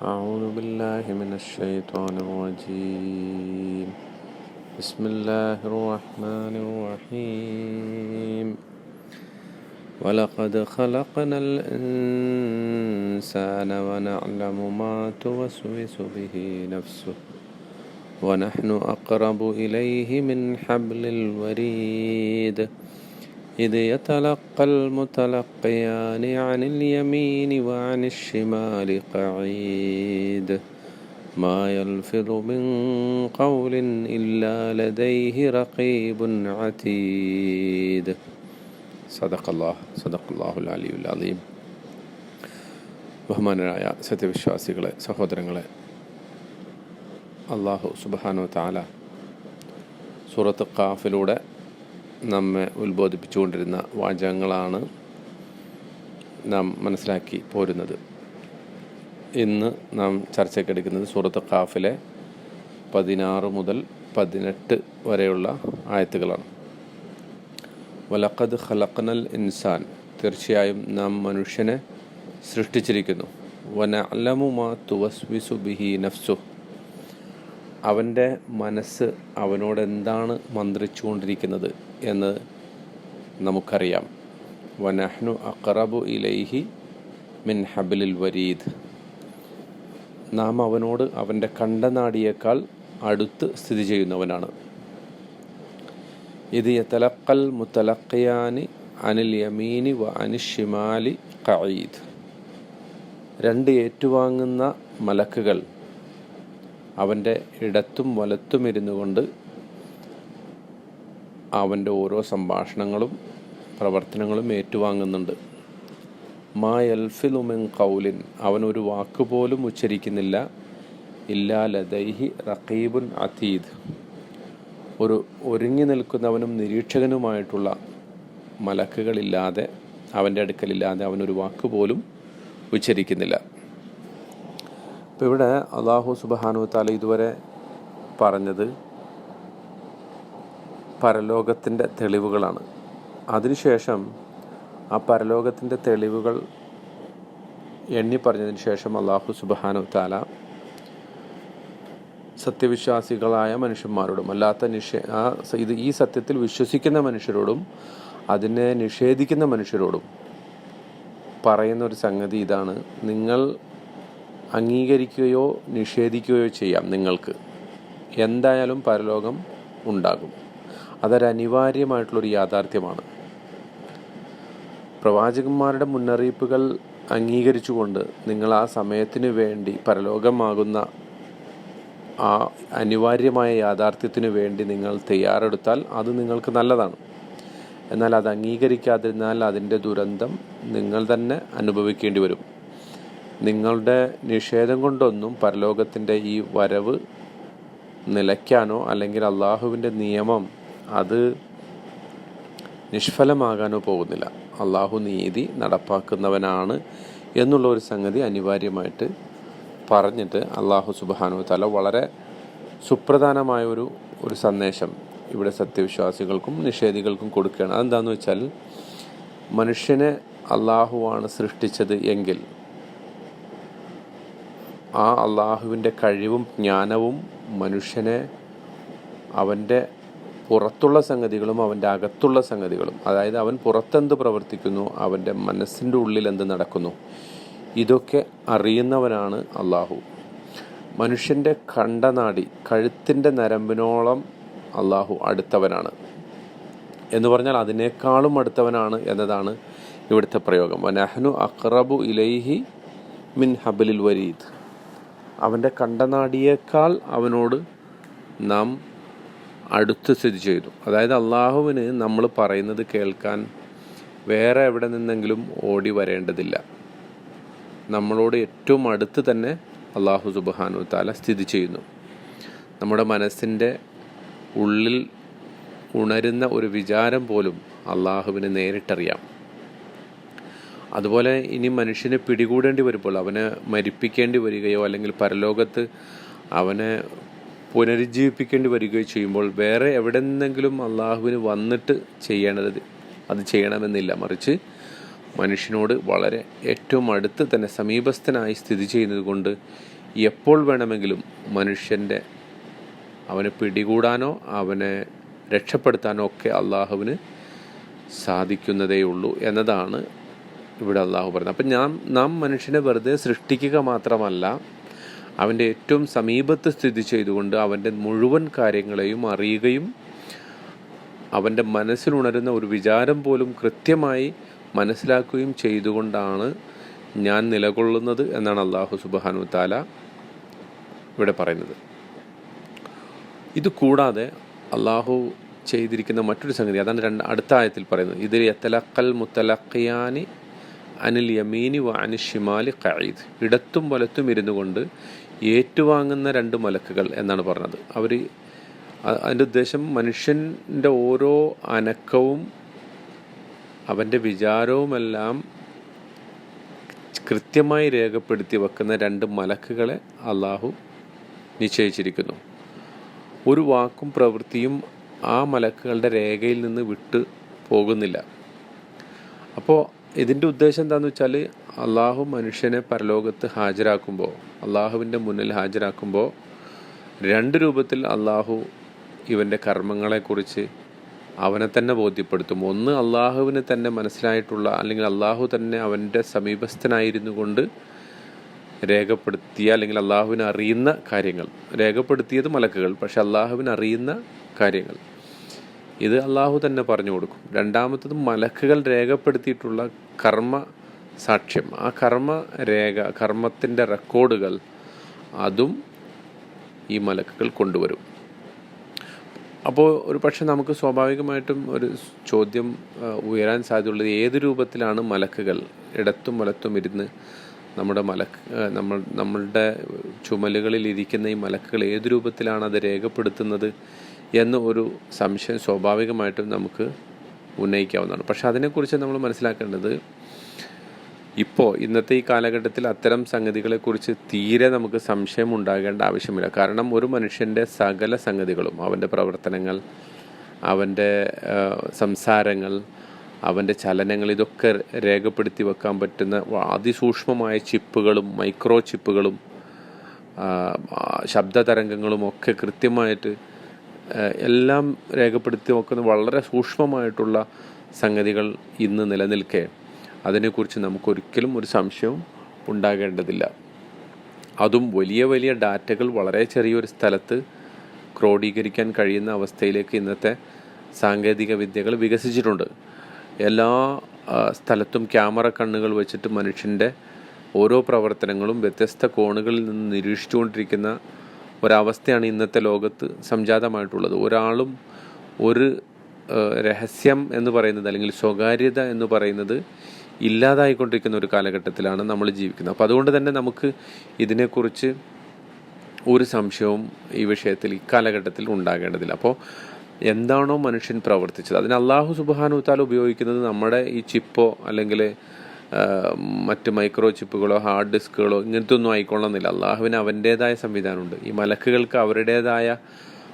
أعوذ بالله من الشيطان الرجيم. بسم الله الرحمن الرحيم. ولقد خلقنا الإنسان ونعلم ما توسوس به نفسه ونحن أقرب إليه من حبل الوريد. إذ يتلقى المتلقيان عن اليمين وعن الشمال قعيد ما يلفظ من قول إلا لديه رقيب عتيد صدق الله صدق الله العلي العظيم ബഹുമാനരായ സത്യവിശ്വാസികളെ സഹോദരങ്ങളെ അള്ളാഹു സുബാനു താല സൂറത്ത് ഖാഫിലൂടെ നമ്മെ ഉത്ബോധിപ്പിച്ചുകൊണ്ടിരുന്ന വാചകങ്ങളാണ് നാം മനസ്സിലാക്കി പോരുന്നത്. ഇന്ന് നാം ചർച്ചയ്ക്കെടുക്കുന്നത് സൂറത്ത് ഖാഫിലെ പതിനാറ് മുതൽ പതിനെട്ട് വരെയുള്ള ആയത്തുകളാണ്. വലക്കത് ഖലഖനൽ ഇൻസാൻ തീർച്ചയായും നാം മനുഷ്യനെ സൃഷ്ടിച്ചിരിക്കുന്നു. വന അലമുമാ തുവസ്വിസു ബിഹി നഫ്സു. അവന്റെ മനസ്സ് അവനോട് എന്താണ് മന്ത്രിച്ചുകൊണ്ടിരിക്കുന്നത്? എന്ന് നമുക്കറിയാം. വനഹ്നു അഖറബു ഇലൈഹി മിൻ ഹബിലിൽ വരീദ്. നാം അവനോട് അവന്റെ കണ്ടനാടിയേക്കാൾ അടുത്ത് സ്ഥിതി ചെയ്യുന്നവനാണ്. ഇത് യതലക്കൽ മുത്തലക്കയാനി അനിൽ യമീനി വ അനിഷിമാലി ഖഈദ്. രണ്ട് ഏറ്റുവാങ്ങുന്ന മലക്കുകൾ അവന്റെ ഇടത്തും വലത്തും ഇരുന്നു കൊണ്ട് അവന്റെ ഓരോ സംഭാഷണങ്ങളും പ്രവർത്തനങ്ങളും ഏറ്റുവാങ്ങുന്നുണ്ട്. മാ യൽഫിലുമിൻ കൗലിൻ അവനൊരു വാക്കുപോലും വാക്ക് പോലും ഉച്ചരിക്കുന്നില്ല. ഇല്ലാ ലദൈഹി റഖീബുൻ അതീദ്. ഒരു ഒരുങ്ങി നിൽക്കുന്നവനും നിരീക്ഷകനുമായിട്ടുള്ള മലക്കുകളില്ലാതെ അവന്റെ അടുക്കലില്ലാതെ അവനൊരു വാക്കുപോലും ഉച്ചരിക്കുന്നില്ല. അപ്പോൾ ഇവിടെ അള്ളാഹു സുബാനു താല ഇതുവരെ പറഞ്ഞത് പരലോകത്തിന്റെ തെളിവുകളാണ്. അതിനുശേഷം ആ പരലോകത്തിന്റെ തെളിവുകൾ എണ്ണി പറഞ്ഞതിന് ശേഷം അള്ളാഹു സുബാനു താല സത്യവിശ്വാസികളായ മനുഷ്യന്മാരോടും അല്ലാത്ത നിഷേ ആ ഇത് ഈ സത്യത്തിൽ വിശ്വസിക്കുന്ന മനുഷ്യരോടും അതിനെ നിഷേധിക്കുന്ന മനുഷ്യരോടും പറയുന്ന ഒരു സംഗതി ഇതാണ്. നിങ്ങൾ അംഗീകരിക്കുകയോ നിഷേധിക്കുകയോ ചെയ്യാം നിങ്ങൾക്ക്. എന്തായാലും പരലോകം ഉണ്ടാകും. അതൊരു അനിവാര്യമായിട്ടുള്ളൊരു യാഥാർത്ഥ്യമാണ്. പ്രവാചകന്മാരുടെ മുന്നറിയിപ്പുകൾ അംഗീകരിച്ചുകൊണ്ട് നിങ്ങൾ ആ സമയത്തിന് വേണ്ടി പരലോകമാകുന്ന ആ അനിവാര്യമായ യാഥാർത്ഥ്യത്തിന് വേണ്ടി നിങ്ങൾ തയ്യാറെടുത്താൽ അത് നിങ്ങൾക്ക് നല്ലതാണ്. എന്നാൽ അത് അംഗീകരിക്കാതിരുന്നാൽ അതിന്റെ ദുരന്തം നിങ്ങൾ തന്നെ അനുഭവിക്കേണ്ടി വരും. നിങ്ങളുടെ നിഷേധം കൊണ്ടൊന്നും പരലോകത്തിന്റെ ഈ വരവ് നിലയ്ക്കാനോ അല്ലെങ്കിൽ അള്ളാഹുവിന്റെ നിയമം അത് നിഷ്ഫലമാകാനോ പോകുന്നില്ല. അള്ളാഹു നീതി നടപ്പാക്കുന്നവനാണ് എന്നുള്ള ഒരു സംഗതി അനിവാര്യമായിട്ട് പറഞ്ഞിട്ട് അള്ളാഹു സുബാനു തല വളരെ സുപ്രധാനമായ ഒരു ഒരു സന്ദേശം ഇവിടെ സത്യവിശ്വാസികൾക്കും നിഷേധികൾക്കും കൊടുക്കുകയാണ്. അതെന്താണെന്ന് വെച്ചാൽ മനുഷ്യനെ അള്ളാഹുവാണ് സൃഷ്ടിച്ചത് എങ്കിൽ ആ അള്ളാഹുവിന്റെ കഴിവും ജ്ഞാനവും മനുഷ്യനെ അവന്റെ പുറത്തുള്ള സംഗതികളും അവന്റെ അകത്തുള്ള സംഗതികളും. അതായത് അവൻ പുറത്തെന്ത് പ്രവർത്തിക്കുന്നു അവന്റെ മനസ്സിന്റെ ഉള്ളിൽ എന്ത് നടക്കുന്നു ഇതൊക്കെ അറിയുന്നവനാണ് അള്ളാഹു മനുഷ്യന്റെ കണ്ടനാടി കഴുത്തിന്റെ നരമ്പിനോളം അള്ളാഹു അടുത്തവനാണ്. എന്ന് പറഞ്ഞാൽ അതിനേക്കാളും അടുത്തവനാണ് എന്നതാണ് ഇവിടുത്തെ പ്രയോഗം. വനഹ്നു അക്രബു ഇലൈഹി മിൻ ഹബലിൽ വരീദ്. അവന്റെ കണ്ടനാടിയേക്കാൾ അവനോട് നാം അടുത്ത് സ്ഥിതി ചെയ്തു. അതായത് അള്ളാഹുവിന് നമ്മൾ പറയുന്നത് കേൾക്കാൻ വേറെ എവിടെ നിന്നെങ്കിലും ഓടി വരേണ്ടതില്ല. നമ്മളോട് ഏറ്റവും അടുത്ത് തന്നെ അള്ളാഹു സുബാനു താല സ്ഥിതി ചെയ്യുന്നു. നമ്മുടെ മനസ്സിന്റെ ഉള്ളിൽ ഉണരുന്ന ഒരു വിചാരം പോലും അള്ളാഹുവിന് നേരിട്ടറിയാം. അതുപോലെ ഇനി മനുഷ്യനെ പിടികൂടേണ്ടി വരുമ്പോൾ അവനെ മരിപ്പിക്കേണ്ടി വരികയോ അല്ലെങ്കിൽ പരലോകത്ത് അവനെ പുനരുജ്ജീവിപ്പിക്കേണ്ടി വരികയോ ചെയ്യുമ്പോൾ വേറെ എവിടെ നിന്നെങ്കിലും അള്ളാഹുവിന് വന്നിട്ട് ചെയ്യേണ്ടത് അത് ചെയ്യണമെന്നില്ല. മറിച്ച് മനുഷ്യനോട് വളരെ ഏറ്റവും അടുത്ത് തന്നെ സമീപസ്ഥനായി സ്ഥിതി ചെയ്യുന്നത് കൊണ്ട് എപ്പോൾ വേണമെങ്കിലും മനുഷ്യന്റെ അവനെ പിടികൂടാനോ അവനെ രക്ഷപ്പെടുത്താനോ ഒക്കെ അള്ളാഹുവിന് സാധിക്കുന്നതേയുള്ളൂ എന്നതാണ് ഇവിടെ അള്ളാഹു പറയുന്നത് അപ്പം ഞാൻ നാം മനുഷ്യനെ വെറുതെ സൃഷ്ടിക്കുക മാത്രമല്ല അവന്റെ ഏറ്റവും സമീപത്ത് സ്ഥിതി ചെയ്തുകൊണ്ട് അവന്റെ മുഴുവൻ കാര്യങ്ങളെയും അറിയുകയും അവന്റെ മനസ്സിലുണരുന്ന ഒരു വിചാരം പോലും കൃത്യമായി മനസ്സിലാക്കുകയും ചെയ്തുകൊണ്ടാണ് ഞാൻ നിലകൊള്ളുന്നത് എന്നാണ് അള്ളാഹു സുബാനു താല ഇവിടെ പറയുന്നത്. ഇത് കൂടാതെ അള്ളാഹു ചെയ്തിരിക്കുന്ന മറ്റൊരു സംഗതി അതാണ് രണ്ട് അടുത്ത ആയത്തിൽ പറയുന്നത്. ഇതിൽ എത്തലക്കൽ മുത്തലഖിയാനി അനിൽ യമീനി വ അനിൽ ഷിമാലി കഴീദ് ഇടത്തും വലത്തും ഇരുന്നു കൊണ്ട് ഏറ്റുവാങ്ങുന്ന രണ്ട് മലക്കുകൾ എന്നാണ് പറഞ്ഞത്. അവർ അതിന്റെ ഉദ്ദേശം മനുഷ്യന്റെ ഓരോ അനക്കവും അവന്റെ വിചാരവുമെല്ലാം കൃത്യമായി രേഖപ്പെടുത്തി വെക്കുന്ന രണ്ട് മലക്കുകളെ അള്ളാഹു നിശ്ചയിച്ചിരിക്കുന്നു. ഒരു വാക്കും പ്രവൃത്തിയും ആ മലക്കുകളുടെ രേഖയിൽ നിന്ന് വിട്ട് പോകുന്നില്ല. അപ്പോൾ ഇതിന്റെ ഉദ്ദേശം എന്താണെന്ന് വെച്ചാൽ അള്ളാഹു മനുഷ്യനെ പരലോകത്ത് ഹാജരാക്കുമ്പോൾ അള്ളാഹുവിന്റെ മുന്നിൽ ഹാജരാക്കുമ്പോൾ രണ്ട് രൂപത്തിൽ അള്ളാഹു ഇവന്റെ കർമ്മങ്ങളെക്കുറിച്ച് അവനെ തന്നെ ബോധ്യപ്പെടുത്തും. ഒന്ന് അള്ളാഹുവിന് തന്നെ മനസ്സിലായിട്ടുള്ള അല്ലെങ്കിൽ അള്ളാഹു തന്നെ അവന്റെ സമീപസ്ഥനായിരുന്നു കൊണ്ട് രേഖപ്പെടുത്തിയ അല്ലെങ്കിൽ അള്ളാഹുവിനറിയുന്ന കാര്യങ്ങൾ. രേഖപ്പെടുത്തിയത് മലക്കുകൾ പക്ഷെ അള്ളാഹുവിന് അറിയുന്ന കാര്യങ്ങൾ. ഇത് അള്ളാഹു തന്നെ പറഞ്ഞു കൊടുക്കും. രണ്ടാമത്തത് മലക്കുകൾ രേഖപ്പെടുത്തിയിട്ടുള്ള കർമ്മ സാക്ഷ്യം. ആ കർമ്മ രേഖ കർമ്മത്തിന്റെ റെക്കോർഡുകൾ അതും ഈ മലക്കുകൾ കൊണ്ടുവരും. അപ്പോൾ ഒരു പക്ഷെ നമുക്ക് സ്വാഭാവികമായിട്ടും ഒരു ചോദ്യം ഉയരാൻ സാധ്യതയുള്ളത് ഏത് രൂപത്തിലാണ് മലക്കുകൾ ഇടത്തും വലത്തും ഇരുന്ന് നമ്മുടെ മലക്ക് നമ്മൾ നമ്മളുടെ ചുമലുകളിൽ ഇരിക്കുന്ന ഈ മലക്കുകൾ ഏത് രൂപത്തിലാണ് അത് രേഖപ്പെടുത്തുന്നത് എന്ന ഒരു സംശയം സ്വാഭാവികമായിട്ടും നമുക്ക് ഉന്നയിക്കാവുന്നതാണ്. പക്ഷെ അതിനെക്കുറിച്ച് നമ്മൾ മനസ്സിലാക്കേണ്ടത് ഇപ്പോൾ ഇന്നത്തെ ഈ കാലഘട്ടത്തിൽ അത്തരം സംഗതികളെക്കുറിച്ച് തീരെ നമുക്ക് സംശയം ഉണ്ടാകേണ്ട ആവശ്യമില്ല. കാരണം ഒരു മനുഷ്യന്റെ സകല സംഗതികളും അവന്റെ പ്രവർത്തനങ്ങൾ അവന്റെ സംസാരങ്ങൾ അവന്റെ ചലനങ്ങൾ ഇതൊക്കെ രേഖപ്പെടുത്തി വെക്കാൻ പറ്റുന്ന അതിസൂക്ഷ്മമായ ചിപ്പുകളും മൈക്രോ ചിപ്പുകളും ശബ്ദ തരംഗങ്ങളും ഒക്കെ കൃത്യമായിട്ട് എല്ലാം രേഖപ്പെടുത്തി നോക്കുന്ന വളരെ സൂക്ഷ്മമായിട്ടുള്ള സംഗതികൾ ഇന്ന് നിലനിൽക്കെ. അതിനെക്കുറിച്ച് നമുക്കൊരിക്കലും ഒരു സംശയവും ഉണ്ടാകേണ്ടതില്ല. അതും വലിയ വലിയ ഡാറ്റകൾ വളരെ ചെറിയൊരു സ്ഥലത്ത് ക്രോഡീകരിക്കാൻ കഴിയുന്ന അവസ്ഥയിലേക്ക് ഇന്നത്തെ സാങ്കേതിക വിദ്യകൾ വികസിച്ചിട്ടുണ്ട്. എല്ലാ സ്ഥലത്തും ക്യാമറ കണ്ണുകൾ വെച്ചിട്ട് മനുഷ്യന്റെ ഓരോ പ്രവർത്തനങ്ങളും വ്യത്യസ്ത കോണുകളിൽ നിന്ന് നിരീക്ഷിച്ചുകൊണ്ടിരിക്കുന്ന ഒരവസ്ഥയാണ് ഇന്നത്തെ ലോകത്ത് സംജാതമായിട്ടുള്ളത്. ഒരാളും ഒരു രഹസ്യം എന്ന് പറയുന്നത് അല്ലെങ്കിൽ സ്വകാര്യത എന്ന് പറയുന്നത് ഇല്ലാതായിക്കൊണ്ടിരിക്കുന്ന ഒരു കാലഘട്ടത്തിലാണ് നമ്മൾ ജീവിക്കുന്നത്. അപ്പോൾ അതുകൊണ്ട് തന്നെ നമുക്ക് ഇതിനെക്കുറിച്ച് ഒരു സംശയവും ഈ വിഷയത്തിൽ ഇക്കാലഘട്ടത്തിൽ ഉണ്ടാകേണ്ടതില്ല. അപ്പോൾ എന്താണോ മനുഷ്യൻ പ്രവർത്തിച്ചത്? അതിന് അള്ളാഹു സുബാനു ഉപയോഗിക്കുന്നത് നമ്മുടെ ഈ ചിപ്പോ അല്ലെങ്കിൽ മറ്റ് മൈക്രോ ചിപ്പുകളോ ഹാർഡ് ഡിസ്കുകളോ ഇങ്ങനത്തെ ഒന്നും ആയിക്കൊള്ളുന്നില്ല. അള്ളാഹുവിന് അവന്റേതായ സംവിധാനമുണ്ട്. ഈ മലക്കുകൾക്ക് അവരുടേതായ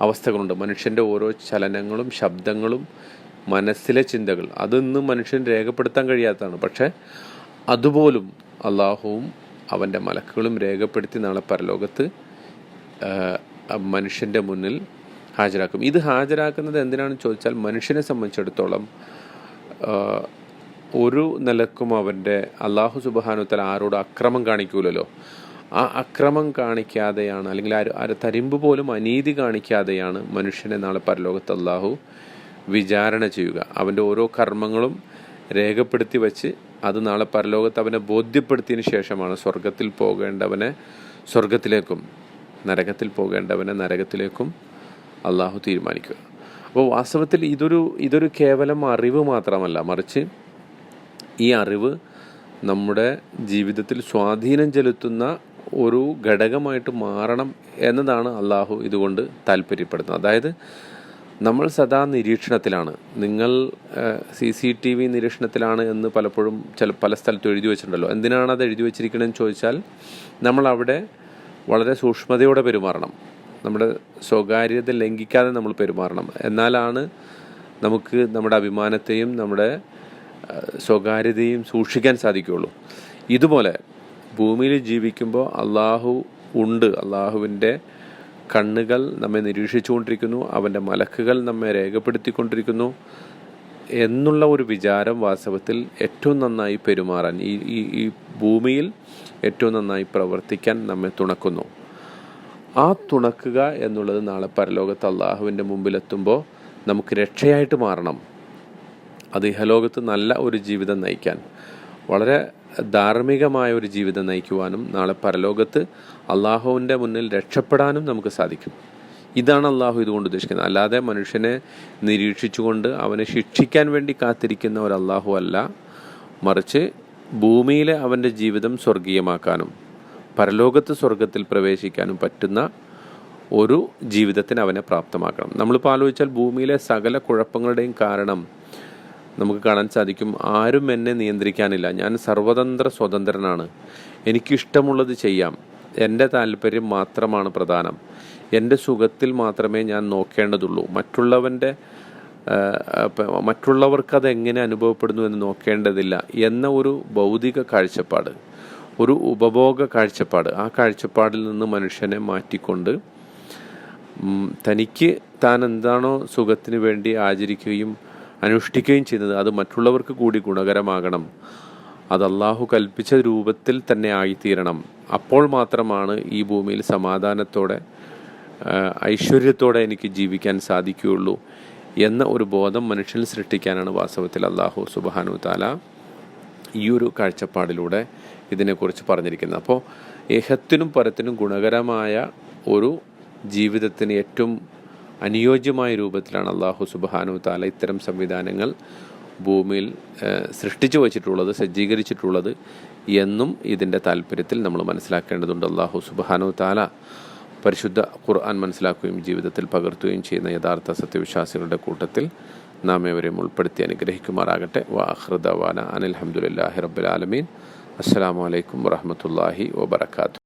അവസ്ഥകളുണ്ട്. മനുഷ്യന്റെ ഓരോ ചലനങ്ങളും ശബ്ദങ്ങളും മനസ്സിലെ ചിന്തകൾ. അതൊന്നും മനുഷ്യൻ രേഖപ്പെടുത്താൻ കഴിയാത്തതാണ്. പക്ഷേ അതുപോലും അള്ളാഹുവും അവന്റെ മലക്കുകളും രേഖപ്പെടുത്തി നാളെ പരലോകത്ത് മനുഷ്യന്റെ മുന്നിൽ ഹാജരാക്കും. ഇത് ഹാജരാക്കുന്നത് എന്തിനാണെന്ന് ചോദിച്ചാൽ മനുഷ്യനെ സംബന്ധിച്ചിടത്തോളം ഒരു നിലക്കും അവന്റെ അള്ളാഹു സുബാനുത്തല ആരോട് അക്രമം കാണിക്കൂലല്ലോ. ആ അക്രമം കാണിക്കാതെയാണ് അല്ലെങ്കിൽ ആ ആര് തരിമ്പ് പോലും അനീതി കാണിക്കാതെയാണ് മനുഷ്യനെ നാളെ പരലോകത്ത് അള്ളാഹു വിചാരണ ചെയ്യുക. അവന്റെ ഓരോ കർമ്മങ്ങളും രേഖപ്പെടുത്തി വച്ച് അത് നാളെ പരലോകത്ത് അവനെ ബോധ്യപ്പെടുത്തിയതിന് ശേഷമാണ് സ്വർഗത്തിൽ പോകേണ്ടവനെ സ്വർഗത്തിലേക്കും നരകത്തിൽ പോകേണ്ടവനെ നരകത്തിലേക്കും അള്ളാഹു തീരുമാനിക്കുക. അപ്പോൾ വാസ്തവത്തിൽ ഇതൊരു ഇതൊരു കേവലം അറിവ് മാത്രമല്ല. മറിച്ച് ഈ അറിവ് നമ്മുടെ ജീവിതത്തിൽ സ്വാധീനം ചെലുത്തുന്ന ഒരു ഘടകമായിട്ട് മാറണം എന്നതാണ് അള്ളാഹു ഇതുകൊണ്ട് താല്പര്യപ്പെടുന്നത്. അതായത് നമ്മൾ സദാ നിരീക്ഷണത്തിലാണ്. നിങ്ങൾ സി സി ടി വി നിരീക്ഷണത്തിലാണ് എന്ന് പലപ്പോഴും ചില പല സ്ഥലത്തും എഴുതി വെച്ചിട്ടുണ്ടല്ലോ. എന്തിനാണ് അത് എഴുതി വെച്ചിരിക്കണമെന്ന് ചോദിച്ചാൽ നമ്മൾ അവിടെ വളരെ സൂക്ഷ്മതയോടെ പെരുമാറണം. നമ്മുടെ സ്വകാര്യത ലംഘിക്കാതെ നമ്മൾ പെരുമാറണം. എന്നാലാണ് നമുക്ക് നമ്മുടെ അഭിമാനത്തെയും നമ്മുടെ സ്വകാര്യതയും സൂക്ഷിക്കാൻ സാധിക്കുകയുള്ളൂ. ഇതുപോലെ ഭൂമിയിൽ ജീവിക്കുമ്പോൾ അള്ളാഹു ഉണ്ട്. അള്ളാഹുവിന്റെ കണ്ണുകൾ നമ്മെ നിരീക്ഷിച്ചുകൊണ്ടിരിക്കുന്നു. അവന്റെ മലക്കുകൾ നമ്മെ രേഖപ്പെടുത്തിക്കൊണ്ടിരിക്കുന്നു എന്നുള്ള ഒരു വിചാരം വാസ്തവത്തിൽ ഏറ്റവും നന്നായി പെരുമാറാൻ ഈ ഈ ഈ ഭൂമിയിൽ ഏറ്റവും നന്നായി പ്രവർത്തിക്കാൻ നമ്മെ തുണക്കുന്നു. ആ തുണക്കുക എന്നുള്ളത് നാളെ പരലോകത്ത് അള്ളാഹുവിന്റെ മുമ്പിലെത്തുമ്പോൾ നമുക്ക് രക്ഷയായിട്ട് മാറണം. അത് ഇഹലോകത്ത് നല്ല ഒരു ജീവിതം നയിക്കാൻ വളരെ ധാർമ്മികമായ ഒരു ജീവിതം നയിക്കുവാനും നാളെ പരലോകത്ത് അള്ളാഹുവിന്റെ മുന്നിൽ രക്ഷപ്പെടാനും നമുക്ക് സാധിക്കും. ഇതാണ് അള്ളാഹു ഇതുകൊണ്ട് ഉദ്ദേശിക്കുന്നത്. അല്ലാതെ മനുഷ്യനെ നിരീക്ഷിച്ചുകൊണ്ട് അവനെ ശിക്ഷിക്കാൻ വേണ്ടി കാത്തിരിക്കുന്ന ഒരു അള്ളാഹു അല്ല. മറിച്ച് ഭൂമിയിലെ അവന്റെ ജീവിതം സ്വർഗീയമാക്കാനും പരലോകത്ത് സ്വർഗത്തിൽ പ്രവേശിക്കാനും പറ്റുന്ന ഒരു ജീവിതത്തിന് അവനെ പ്രാപ്തമാക്കണം. നമ്മളിപ്പോൾ ആലോചിച്ചാൽ ഭൂമിയിലെ സകല കുഴപ്പങ്ങളുടെയും കാരണം നമുക്ക് കാണാൻ സാധിക്കും. ആരും എന്നെ നിയന്ത്രിക്കാനില്ല. ഞാൻ സർവതന്ത്ര സ്വതന്ത്രനാണ്. എനിക്കിഷ്ടമുള്ളത് ചെയ്യാം. എന്റെ താല്പര്യം മാത്രമാണ് പ്രധാനം. എന്റെ സുഖത്തിൽ മാത്രമേ ഞാൻ നോക്കേണ്ടതുള്ളൂ. മറ്റുള്ളവന്റെ മറ്റുള്ളവർക്ക് എങ്ങനെ അനുഭവപ്പെടുന്നു എന്ന് നോക്കേണ്ടതില്ല എന്ന ഒരു ഭൗതിക കാഴ്ചപ്പാട് ഒരു ഉപഭോഗ കാഴ്ചപ്പാട്. ആ കാഴ്ചപ്പാടിൽ നിന്ന് മനുഷ്യനെ മാറ്റിക്കൊണ്ട് തനിക്ക് താൻ എന്താണോ സുഖത്തിന് വേണ്ടി ആചരിക്കുകയും അനുഷ്ഠിക്കുകയും ചെയ്യുന്നത് അത് മറ്റുള്ളവർക്ക് കൂടി ഗുണകരമാകണം. അത് അള്ളാഹു കൽപ്പിച്ച രൂപത്തിൽ തന്നെ ആയിത്തീരണം. അപ്പോൾ മാത്രമാണ് ഈ ഭൂമിയിൽ സമാധാനത്തോടെ ഐശ്വര്യത്തോടെ എനിക്ക് ജീവിക്കാൻ സാധിക്കുകയുള്ളൂ എന്ന ഒരു ബോധം മനുഷ്യനിൽ സൃഷ്ടിക്കാനാണ് വാസ്തവത്തിൽ അള്ളാഹു സുബാനു താല ഈ ഒരു കാഴ്ചപ്പാടിലൂടെ ഇതിനെക്കുറിച്ച് പറഞ്ഞിരിക്കുന്നത്. അപ്പോൾ ഏഹത്തിനും പരത്തിനും ഗുണകരമായ ഒരു ജീവിതത്തിന് ഏറ്റവും അനുയോജ്യമായ രൂപത്തിലാണ് അള്ളാഹു സുബാനു താല ഇത്തരം സംവിധാനങ്ങൾ ഭൂമിയിൽ സൃഷ്ടിച്ചു വച്ചിട്ടുള്ളത് സജ്ജീകരിച്ചിട്ടുള്ളത് എന്നും ഇതിന്റെ താല്പര്യത്തിൽ നമ്മൾ മനസ്സിലാക്കേണ്ടതുണ്ട്. അള്ളാഹു സുബാനു താല പരിശുദ്ധ ഖുർആൻ മനസ്സിലാക്കുകയും ജീവിതത്തിൽ പകർത്തുകയും ചെയ്യുന്ന യഥാർത്ഥ സത്യവിശ്വാസികളുടെ കൂട്ടത്തിൽ നാം ഇവരെയും ഉൾപ്പെടുത്തി അനുഗ്രഹിക്കുമാറാകട്ടെ. വാഹൃദവാന അനിൽഹമുല്ലാഹി റബ്ബുലാലമീൻ അസ്സാം വലൈക്കും വാഹമത്തല്ലാഹി വബർക്കാത്തു